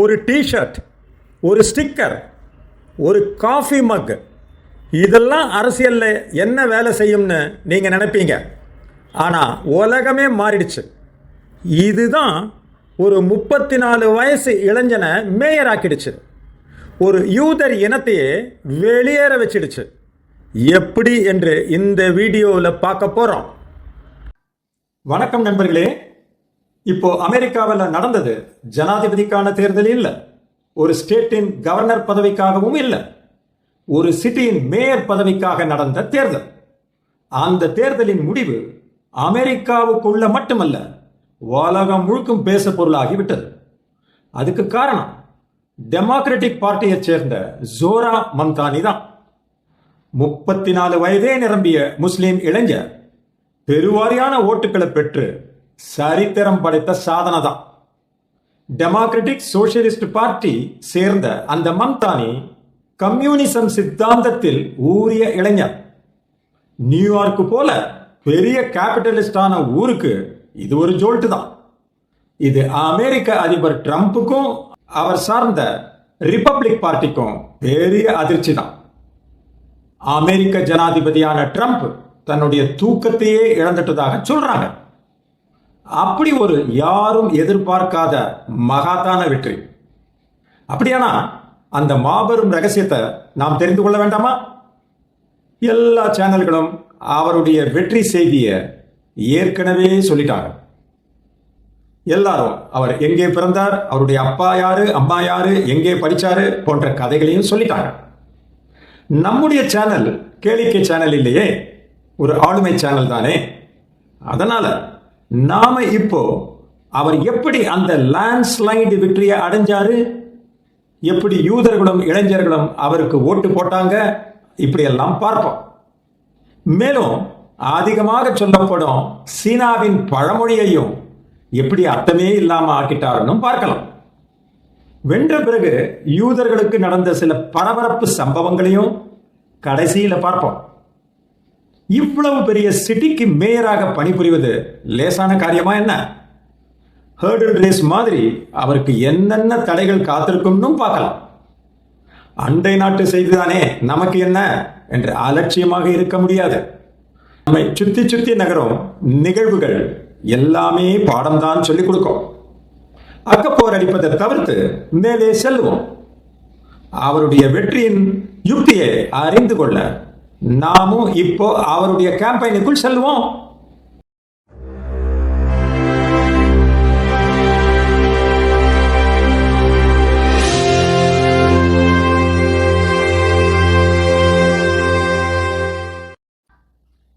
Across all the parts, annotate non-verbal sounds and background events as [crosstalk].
ஒரு டிஷர்ட் ஒரு ஸ்டிக்கர் ஒரு காஃபி மக் இதெல்லாம் அரசியலில் என்ன வேலை செய்யும்னு நீங்கள் நினைப்பீங்க. ஆனால் உலகமே மாறிடுச்சு. இதுதான் ஒரு முப்பத்தி நாலு வயசு இளைஞனை மேயர் ஆக்கிடுச்சு. ஒரு யூதர் இனத்தையே வெளியேற வச்சிடுச்சு. எப்படி என்று இந்த வீடியோவில் பார்க்க போகிறோம் வணக்கம் நண்பர்களே. இப்போ அமெரிக்காவில் நடந்தது ஜனாதிபதிக்கான தேர்தல் இல்லை. ஒரு ஸ்டேட்டின் கவர்னர் பதவிக்காகவும் இல்லை. ஒரு சிட்டியின் மேயர் பதவிக்காக நடந்த தேர்தல். அந்த தேர்தலின் முடிவு அமெரிக்காவுக்குள்ள மட்டுமல்ல உலகம் முழுக்கும் பேச பொருளாகிவிட்டது அதுக்கு காரணம் டெமோக்ராட்டிக் பார்ட்டியைச் சேர்ந்த ஜோரா மம்தானி தான். முப்பத்தி நாலு வயதே நிரம்பிய முஸ்லீம் இளைஞர் பெருவாரியான ஓட்டுகளை பெற்று சரித்திரம் படைத்த சாதனை தான் டெமோக்ராட்டிக் சோசியலிஸ்ட் பார்ட்டி சேர்ந்த அந்த மம்தானி கம்யூனிசம் சித்தாந்தத்தில் ஊறிய இளைஞர். நியூயார்க் போல பெரிய கேபிட்டலிஸ்டான ஊருக்கு இது ஒரு ஜோல்ட்டு தான். இது அமெரிக்க அதிபர் ட்ரம்ப்புக்கும் அவர் சார்ந்த ரிப்பப்ளிக் பார்ட்டிக்கும் பெரிய அதிர்ச்சி தான். அமெரிக்க ஜனாதிபதியான ட்ரம்ப் தன்னுடைய தூக்கத்தையே இழந்துட்டதாக சொல்றாங்க. அப்படி ஒரு யாரும் எதிர்பார்க்காத மகாத்தான வெற்றி. அப்படியானா அந்த மாபெரும் ரகசியத்தை நாம் தெரிந்து கொள்ள வேண்டாமா? எல்லா சேனல்களும் அவருடைய வெற்றி செய்தியை ஏற்கனவே சொல்லிட்டாங்க. எல்லாரும் அவர் எங்கே பிறந்தார் அவருடைய அப்பா யாரு அம்மா யாரு எங்கே படிச்சாரு போன்ற கதைகளையும் சொல்லிட்டாங்க. நம்முடைய சேனல் கேளிக்கை சேனல் இல்லையே ஒரு ஆளுமை சேனல் தானே. அதனால நாம இப்போ அவர் எப்படி அந்த லேண்ட்ஸ்லைடு வெற்றியை அடைஞ்சாரு? எப்படி யூதர்களும் இளைஞர்களும் அவருக்கு ஓட்டு போட்டாங்க? இப்படியெல்லாம் பார்ப்போம். மேலும் அதிகமாக சொல்லப்படும் சீனாவின் பழமொழியையும் எப்படி அர்த்தமே இல்லாம ஆக்கிட்டாருன்னு பார்க்கலாம். வென்ற பிறகு யூதர்களுக்கு நடந்த சில பரபரப்பு சம்பவங்களையும் கடைசியில் பார்ப்போம். இவ்வளவு பெரிய சிட்டிக்கு மேயராக பணிபுரிவது லேசான காரியமா என்ன? ஹேர்டில் ரேஸ் மாதிரி அவருக்கு என்னென்ன தடைகள் காத்திருக்கும்னு பார்க்கலாம். அண்டை நாட்டு செய்திதானே நமக்கு என்ன? என்று அலட்சியமாக இருக்க முடியாது. நம்மை சுத்தி சுத்தி நகரும் நிகழ்வுகள் எல்லாமே பாடம்தான் சொல்லிக் கொடுக்கும். அக்கப்போர் அடிப்பதை தவிர்த்து மேலே செல்வோம். அவருடைய வெற்றியின் யுக்தியை அறிந்து கொள்ள நாமும் இப்போ அவருடைய கேம்பெயினுக்குள் செல்வோம்.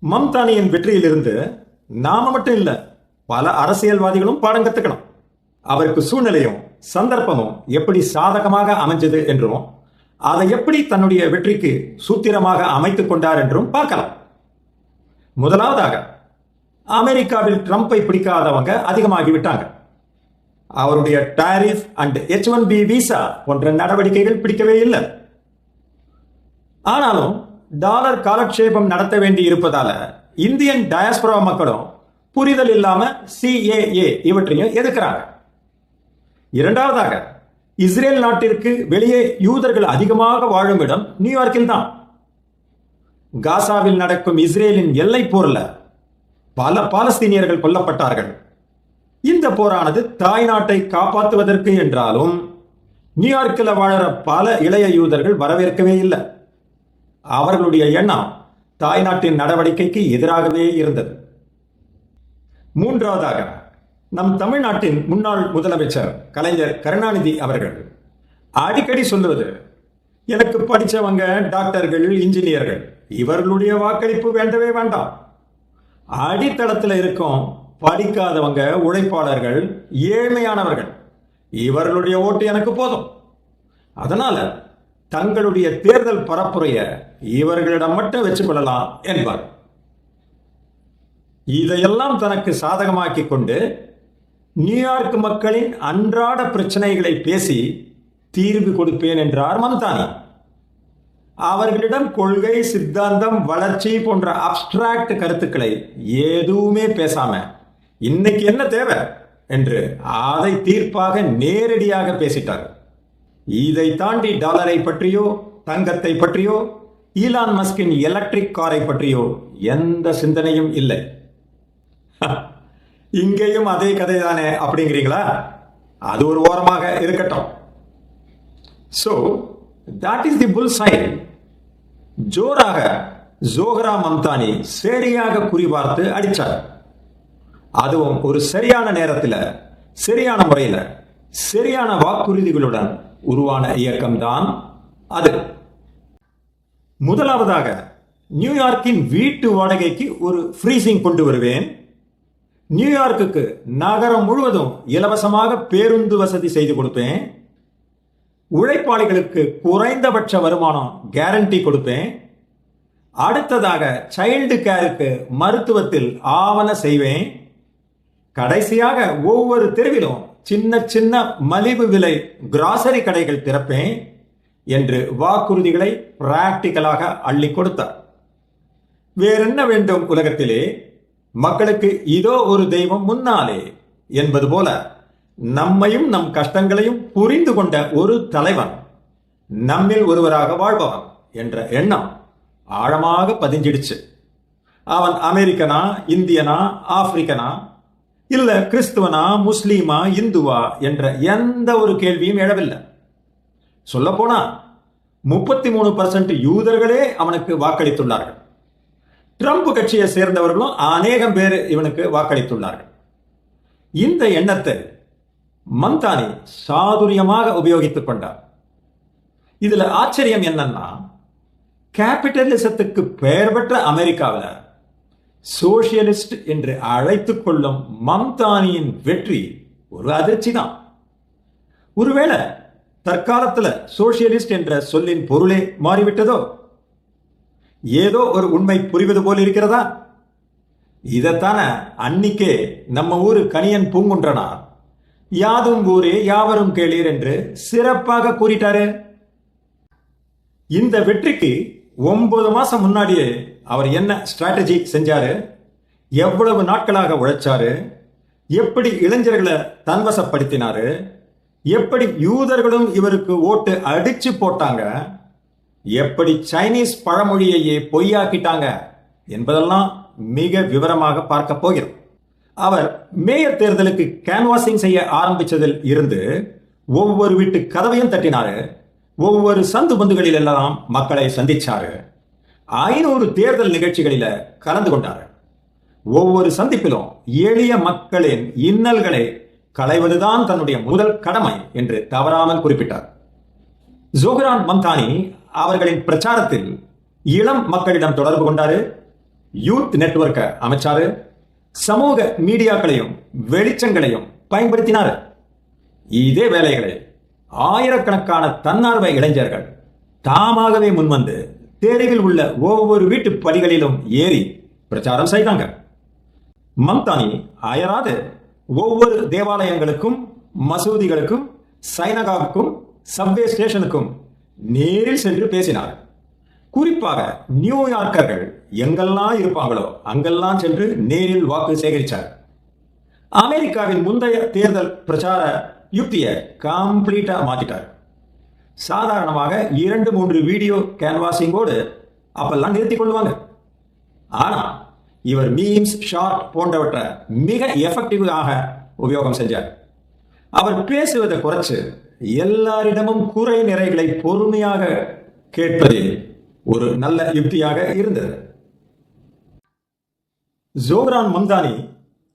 மம்தானியின் வெற்றியிலிருந்து நாம மட்டும் இல்ல பல அரசியல்வாதிகளும் பாடம் கத்துக்கணும். அவருக்கு சூழ்நிலையும் சந்தர்ப்பமும் எப்படி சாதகமாக அமைஞ்சது என்றும் அதை எப்படி தன்னுடைய வெற்றிக்கு சூத்திரமாக அமைத்துக் கொண்டார் என்றும் பார்க்கலாம். முதலாவதாக அமெரிக்காவில் ட்ரம்ப்பை பிடிக்காதவங்க அதிகமாகிவிட்டாங்க அவருடைய tariff and H one B visa போன்ற நடவடிக்கைகள் பிடிக்கவே இல்லை. ஆனாலும் டாலர் காலக்ஷேபம் நடத்த வேண்டி இருப்பதால இந்தியன் டயாஸ்பரா மக்களும் புரிதல் இல்லாம சிஏஏ இவற்றையும் எதிர்க்கிறாங்க. இரண்டாவதாக இஸ்ரேல் நாட்டிற்கு வெளியே யூதர்கள் அதிகமாக வாழும் இடம் நியூயார்க்கில் தான். காசாவில் நடக்கும் இஸ்ரேலின் எல்லை போர்ல பல பாலஸ்தீனியர்கள் கொல்லப்பட்டார்கள். இந்த போரானது தாய் நாட்டை காப்பாற்றுவதற்கு என்றாலும் நியூயார்க்கில் வாழற பல இளைய யூதர்கள் வரவேற்கவே இல்லை. அவர்களுடைய எண்ணம் தாய்நாட்டின் நடவடிக்கைக்கு எதிராகவே இருந்தது. மூன்றாவதாக நம் தமிழ்நாட்டின் முன்னாள் முதலமைச்சர் கலைஞர் கருணாநிதி அவர்கள் அடிக்கடி சொல்லுவது எனக்கு படித்தவங்க டாக்டர்கள் இன்ஜினியர்கள் இவர்களுடைய வாக்களிப்பு வேண்டவே வேண்டாம். அடித்தளத்தில் இருக்கும் படிக்காதவங்க உழைப்பாளர்கள் ஏழ்மையானவர்கள் இவர்களுடைய ஓட்டு எனக்கு போதும். அதனால தங்களுடைய தேர்தல் பரப்புரைய இவர்களிடம் மட்டும் வச்சுக்கொள்ளலாம் என்பார். இதையெல்லாம் தனக்கு சாதகமாக்கி கொண்டு நியூயார்க் மக்களின் அன்றாட பிரச்சனைகளை பேசி தீர்வு கொடுப்பேன் என்றார் மம்தானி. அவர்களிடம் கொள்கை சித்தாந்தம் வளர்ச்சி போன்ற அப்டிராக்ட் கருத்துக்களை எதுவுமே பேசாம இன்னைக்கு என்ன தேவை? என்று அதை தீர்ப்பாக நேரடியாக பேசிட்டார். இதை தாண்டி டாலரை பற்றியோ தங்கத்தை பற்றியோ ஈலான் மஸ்கின் எலக்ட்ரிக் காரை பற்றியோ எந்த சிந்தனையும் இல்லை. [laughs] இங்கேயும் அதே கதை தானே அப்படிங்கிறீங்களா? அது ஒரு ஓரமாக இருக்கட்டும். So that is the full sign ஜோராக ஜோஹரா மம்தானி சரியாக குறிபார்த்து அடித்தார். அதுவும் ஒரு சரியான நேரத்தில் சரியான முறையில் சரியான வாக்குறுதிகளுடன் உருவான இயக்கம்தான் அது. முதலாவதாக நியூயார்க்கின் வீட்டு வாடகைக்கு ஒரு ஃப்ரீசிங் கொண்டு வருவேன். நியூயார்க்குக்கு நகரம் முழுவதும் இலவசமாக பேருந்து வசதி செய்து கொடுப்பேன். உழைப்பாளிகளுக்கு குறைந்தபட்ச வருமானம் கேரண்டி கொடுப்பேன். அடுத்ததாக சைல்டு கேருக்கு மருத்துவத்தில் ஆவண செய்வேன். கடைசியாக ஒவ்வொரு தெருவிலும் சின்ன சின்ன மலிவு விலை கிராசரி கடைகள் திறப்பேன் என்று வாக்குறுதிகளை பிராக்டிக்கலாக அள்ளி கொடுத்தார். வேறென்ன வேண்டும் உலகத்திலே? மக்களுக்கு இதோ ஒரு தெய்வம் முன்னாலே என்பது போல நம்மையும் நம் கஷ்டங்களையும் புரிந்து கொண்ட ஒரு தலைவன் நம்மில் ஒருவராக வாழ்பவன் என்ற எண்ணம் ஆழமாக பதிஞ்சிடுச்சு. அவன் அமெரிக்கனா இந்தியனா ஆப்பிரிக்கனா இல்ல கிறிஸ்துவனா முஸ்லீமா இந்துவா என்ற எந்த ஒரு கேள்வியும் எழவில்லை. சொல்ல போனா முப்பத்தி மூணு பர்சன்ட் யூதர்களே அவனுக்கு வாக்களித்துள்ளார்கள். ட்ரம்ப் கட்சியை சேர்ந்தவர்களும் அநேகம் பேர் இவனுக்கு வாக்களித்துள்ளார்கள். இந்த எண்ணத்தை மந்தானி சாதுரியமாக உபயோகித்துக் கொண்டார். இதுல ஆச்சரியம் என்னன்னா கேபிட்டலிசத்துக்கு பெயர் பெற்ற அமெரிக்காவில் சோசியலிஸ்ட் என்று அழைத்துக் கொள்ளும் மம்தானியின் வெற்றி ஒரு அதிர்ச்சி தான் ஒருவேளை தற்காலத்தில் சோசியலிஸ்ட் என்ற சொல்லின் பொருளே மாறிவிட்டதோ? ஏதோ ஒரு உண்மை புரிவது போல் இருக்கிறதா? இதைத்தான அன்னிக்கே நம்ம ஊரு கணியன் பூங்குன்றனார். யாதும் ஊரே யாவரும் கேளீர் என்று சிறப்பாக கூறிட்டாரு. இந்த வெற்றிக்கு ஒன்பது மாசம் முன்னாடியே அவர் என்ன ஸ்ட்ராட்டஜி செஞ்சாரு? எவ்வளவு நாட்களாக உழைச்சாரு? எப்படி இளைஞர்களை தன்வசப்படுத்தினாரு? எப்படி யூதர்களும் இவருக்கு ஓட்டு அடிச்சு போட்டாங்க? எப்படி சைனீஸ் பழமொழியையே பொய்யாக்கிட்டாங்க என்பதெல்லாம் மிக விவரமாக பார்க்க போகிறோம். அவர் மேயர் தேர்தலுக்கு கேன்வாசிங் செய்ய ஆரம்பித்ததில் இருந்து ஒவ்வொரு வீட்டு கதவையும் தட்டினாரு. ஒவ்வொரு சந்து பந்துகளில் எல்லாம் மக்களை சந்திச்சாரு. ஐநூறு தேர்தல் நிகழ்ச்சிகளில கலந்து கொண்டாரு. ஒவ்வொரு சந்திப்பிலும் எளிய மக்களின் இன்னல்களை களைவதுதான் தன்னுடைய முதல் கடமை என்று தவறாமல் குறிப்பிட்டார். ஜோஹரான் மந்தானி அவர்களின் பிரச்சாரத்தில் இளம் மக்களிடம் தொடர்பு கொண்டாரு. யூத் நெட்வொர்க்கை அமைச்சாரு. சமூக மீடியாக்களையும் வெளிச்சங்களையும் பயன்படுத்தினார். இதே வேலைகளை ஆயிரக்கணக்கான தன்னார்வ இளைஞர்கள் தாமாகவே முன்வந்து தெருவில் உள்ள ஒவ்வொரு வீட்டு படிகளிலும் ஏறி பிரச்சாரம் செய்தாங்க. மம்தானி அயராது ஒவ்வொரு தேவாலயங்களுக்கும் மசூதிகளுக்கும் சைனகாவுக்கும் சப்வே ஸ்டேஷனுக்கும் நேரில் சென்று பேசினார். குறிப்பாக நியூயார்க்கர்கள் எங்கெல்லாம் இருப்பாங்களோ அங்கெல்லாம் சென்று நேரில் வாக்கு சேகரித்தார் அமெரிக்காவின் முந்தைய தேர்தல் பிரச்சார யுக்தியை கம்ப்ளீட்டாக மாற்றிட்டார் சாதாரணமாக இரண்டு மூன்று வீடியோ கேன்வாசிங்கோடு அப்பெல்லாம் நிறுத்திக் கொள்வாங்க. ஆனால் இவர் மீம்ஸ் ஷார்ட் போன்றவற்றை மிக எஃபெக்டிவாக உபயோகம் செஞ்சார். அவர் பேசுவதை குறைச்சு எல்லாரிடமும் குறை நிறைகளை பொறுமையாக கேட்பதே ஒரு நல்ல யுக்தியாக இருந்தது. ஜோக்ரான் மம்தானி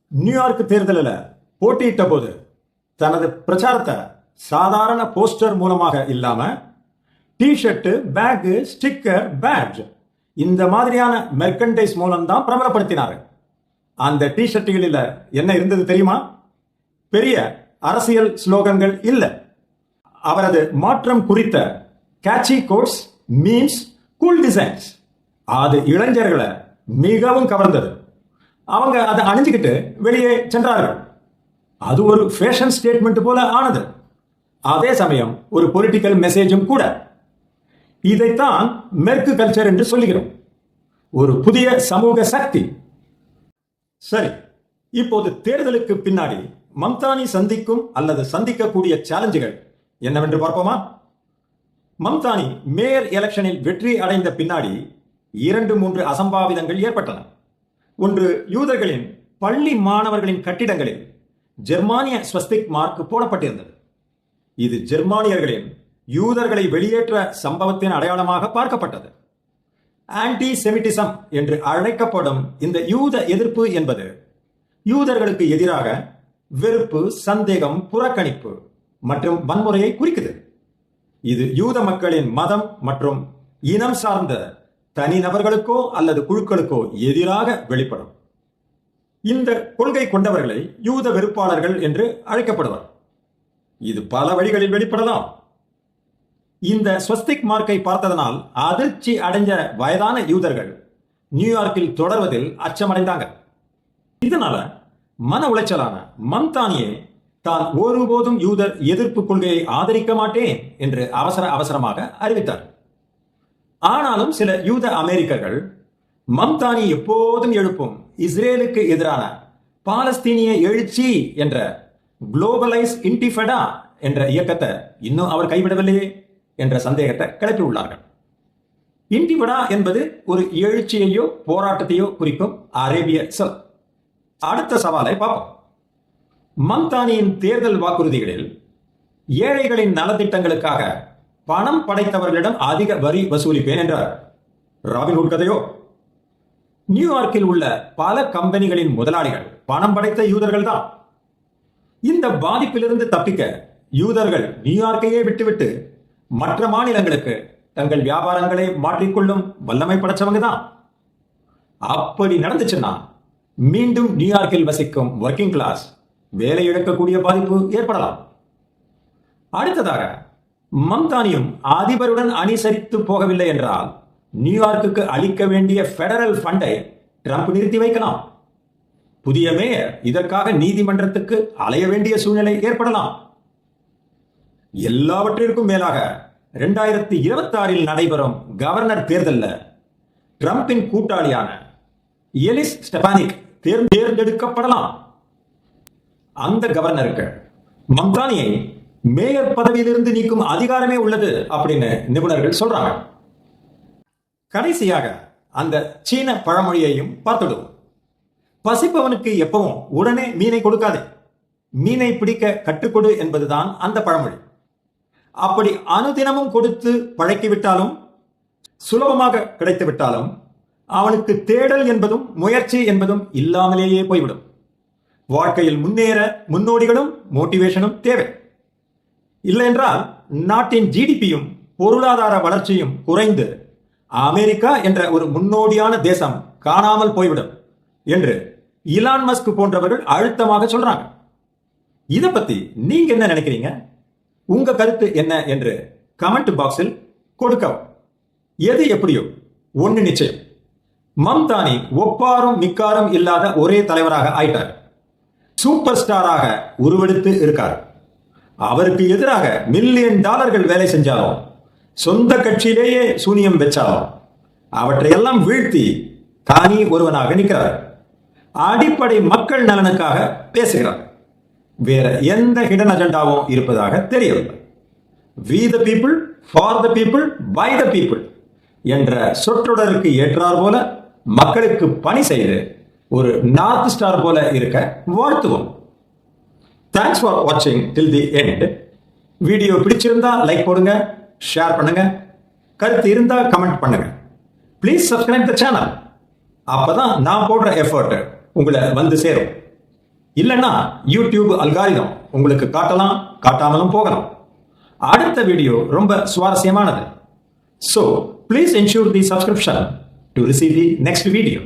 நியூயார்க் தேர்தலில் போட்டியிட்ட போது தனது பிரச்சாரத்தை சாதாரண போஸ்டர் மூலமாக இல்லாம டிஷர்ட்டு பேக்கு ஸ்டிக்கர் பேட்ஜ் இந்த மாதிரியான மெர்கண்டைஸ் மூலம் தான் பிரபலப்படுத்தினார். அந்த டிஷர்ட்டுகளில் என்ன இருந்தது தெரியுமா? பெரிய அரசியல் ஸ்லோகங்கள் இல்லை. அவரது மாற்றம் குறித்த catchy quotes memes cool designs அது இளைஞர்களை மிகவும் கவர்ந்தது. அவங்க அதை அணிஞ்சுக்கிட்டு வெளியே சென்றார்கள். அது ஒரு ஃபேஷன் ஸ்டேட்மெண்ட் போல ஆனது. அதே சமயம் ஒரு பொலிட்டிக்கல் மெசேஜும் கூட. இதைத்தான் மேற்கு கல்ச்சர் என்று சொல்லுகிறோம். ஒரு புதிய சமூக சக்தி. சரி இப்போது தேர்தலுக்கு பின்னாடி மம்தானி சந்திக்கும் அல்லது சந்திக்கக்கூடிய சேலஞ்சுகள் என்னவென்று பார்ப்போமா? மம்தானி மேயர் எலெக்ஷனில் வெற்றி அடைந்த பின்னாடி இரண்டு மூன்று அசம்பாவிதங்கள் ஏற்பட்டன. ஒன்று யூதர்களின் பள்ளி மாணவர்களின் கட்டிடங்களில் ஜெர்மானிய ஸ்வஸ்திக் மார்க் போடப்பட்டிருந்தது. இது ஜெர்மானியர்களின் யூதர்களை வெளியேற்ற சம்பவத்தின் அடையாளமாக பார்க்கப்பட்டது. ஆன்டி செமிட்டிசம் என்று அழைக்கப்படும் இந்த யூத எதிர்ப்பு என்பது யூதர்களுக்கு எதிராக வெறுப்பு சந்தேகம் புறக்கணிப்பு மற்றும் வன்முறையை குறிக்குது. இது யூத மக்களின் மதம் மற்றும் இனம் சார்ந்த தனிநபர்களுக்கோ அல்லது குழுக்களுக்கோ எதிராக வெளிப்படும். இந்த கொள்கை கொண்டவர்களை யூத வெறுப்பாளர்கள் என்று அழைக்கப்படுவர். இது பல வழிகளில் வெளிப்படலாம். இந்த ஸ்வஸ்திக் மார்க்கை பார்த்ததனால் அதிர்ச்சி அடைஞ்ச வயதான யூதர்கள் நியூயார்க்கில் தொடர்வதில் அச்சமடைந்தாங்க. இதனால மன உளைச்சலான மம்தானியே தான் ஒருபோதும் யூதர் எதிர்ப்பு கொள்கையை ஆதரிக்க மாட்டேன் என்று அவசர அவசரமாக அறிவித்தார். ஆனாலும் சில யூத அமெரிக்கர்கள் மம்தானி எப்போதும் எழுப்பும் இஸ்ரேலுக்கு எதிரான பாலஸ்தீனிய எழுச்சி என்ற குளோபலைஸ் இன்டிஃபெடா என்ற இயக்கத்தை இன்னும் அவர் கைவிடவில்லையே என்ற சந்தேகத்தை கிளப்பியுள்ளார்கள். இன்டிபடா என்பது ஒரு எழுச்சியையோ போராட்டத்தையோ குறிக்கும் அரேபிய சொல். அடுத்த சவாலை பார்ப்போம். மம்தானியின் தேர்தல் வாக்குறுதிகளில் ஏழைகளின் நலத்திட்டங்களுக்காக பணம் படைத்தவர்களிடம் அதிக வரி வசூலிப்பேன் என்றார். ராபின்ஹுட் கதையோ? நியூயார்க்கில் உள்ள பல கம்பெனிகளின் முதலாளிகள் பணம் படைத்த யூதர்கள் தான். இந்த பாதிப்பிலிருந்து தப்பிக்க யூதர்கள் நியூயார்க்கையே விட்டுவிட்டு மற்ற மாநிலங்களுக்கு தங்கள் வியாபாரங்களை மாற்றிக்கொள்ளும் வல்லமை படைச்சவங்க தான். அப்படி நடந்துச்சுன்னா மீண்டும் நியூயார்க்கில் வசிக்கும் ஒர்க்கிங் கிளாஸ் வேலை இழக்கக்கூடிய பாதிப்பு ஏற்படலாம். அடுத்ததாக மம்தானியும் அதிபருடன் அனுசரித்து போகவில்லை என்றால் நியூயார்க்குக்கு அளிக்க வேண்டிய பெடரல் ஃபண்டை ட்ரம்ப் நிறுத்தி வைக்கலாம். புதிய மேயர் இதற்காக நீதிமன்றத்துக்கு அலைய வேண்டிய சூழ்நிலை ஏற்படலாம். எல்லாவற்றிற்கும் மேலாக இரண்டாயிரத்தி இருபத்தி ஆறில் நடைபெறும் கவர்னர் தேர்தலில் ட்ரம்பின் கூட்டாளியான எலிஸ் ஸ்டெபானிக் தேர்ந்தெடுக்கப்படலாம். அந்த கவர்னருக்கு மம்தானியை மேயர் பதவியிலிருந்து நீக்கும் அதிகாரமே உள்ளது அப்படின்னு நிபுணர்கள் சொல்றாங்க. கடைசியாக அந்த சீன பழமொழியையும் பார்த்துடுவோம் பசிப்பவனுக்கு எப்பவும் உடனே மீனை கொடுக்காதே. மீனை பிடிக்க கட்டுக்கொடு என்பதுதான் அந்த பழமொழி. அப்படி அனுதினமும் கொடுத்து பழக்கிவிட்டாலும் சுலபமாக கிடைத்து விட்டாலும் அவனுக்கு தேடல் என்பதும் முயற்சி என்பதும் இல்லாமலேயே போய்விடும். வாழ்க்கையில் முன்னேற முன்னோடிகளும் மோட்டிவேஷனும் தேவை. இல்லையென்றால் நாட்டின் ஜிடிபியும் பொருளாதார வளர்ச்சியும் குறைந்து அமெரிக்கா என்ற ஒரு முன்னோடியான தேசம் காணாமல் போய்விடும் என்று இலான் மஸ்க் போன்றவர்கள் அழுத்தமாக சொல்றாங்க. இதை பத்தி நீங்க என்ன நினைக்கிறீங்க? உங்க கருத்து என்ன என்று கமெண்ட் பாக்ஸில் கொடுக்கவும். எது எப்படியோ ஒன்னு நிச்சயம். மம்தானி ஒப்பாரும் மிக்காரும் இல்லாத ஒரே தலைவராக ஆயிட்டார். சூப்பர் ஸ்டாராக உருவெடுத்து இருக்கார். அவருக்கு எதிராக மில்லியன் டாலர்கள் வேலை செஞ்சாலும் சொந்த கட்சியிலேயே சூனியம் வச்சாலும் அவற்றையெல்லாம் வீழ்த்தி தானி ஒருவனாக நிற்கிறார். அடிப்படை மக்கள் நலனுக்காக பேசுகிறார். வேற எந்த ஹிடன் அஜெண்டாவும் இருப்பதாக தெரியவில்லை. We the people for the people by the people என்ற சொற்றொடருக்கு ஏற்றார் போல மக்களுக்கு பணி செய்து ஒரு நார்த் ஸ்டார் போல இருக்க வாழ்த்துவோம். தேங்க்ஸ் ஃபார் வாட்சிங் டில் தி எண்ட் வீடியோ பிடிச்சிருந்தா லைக் போடுங்க ஷேர் பண்ணுங்க. கருத்து இருந்தால் கமெண்ட் பண்ணுங்க. ப்ளீஸ் சப்ஸ்கிரைப் த சேனல் அப்பதான் நான் போடுற எஃபர்ட் உங்களை வந்து சேரும். இல்லைன்னா யூடியூப் அல்காரிதம் உங்களுக்கு காட்டலாம் காட்டாமலும் போகலாம். அடுத்த வீடியோ ரொம்ப சுவாரஸ்யமானது. So please ensure the subscription to receive the next video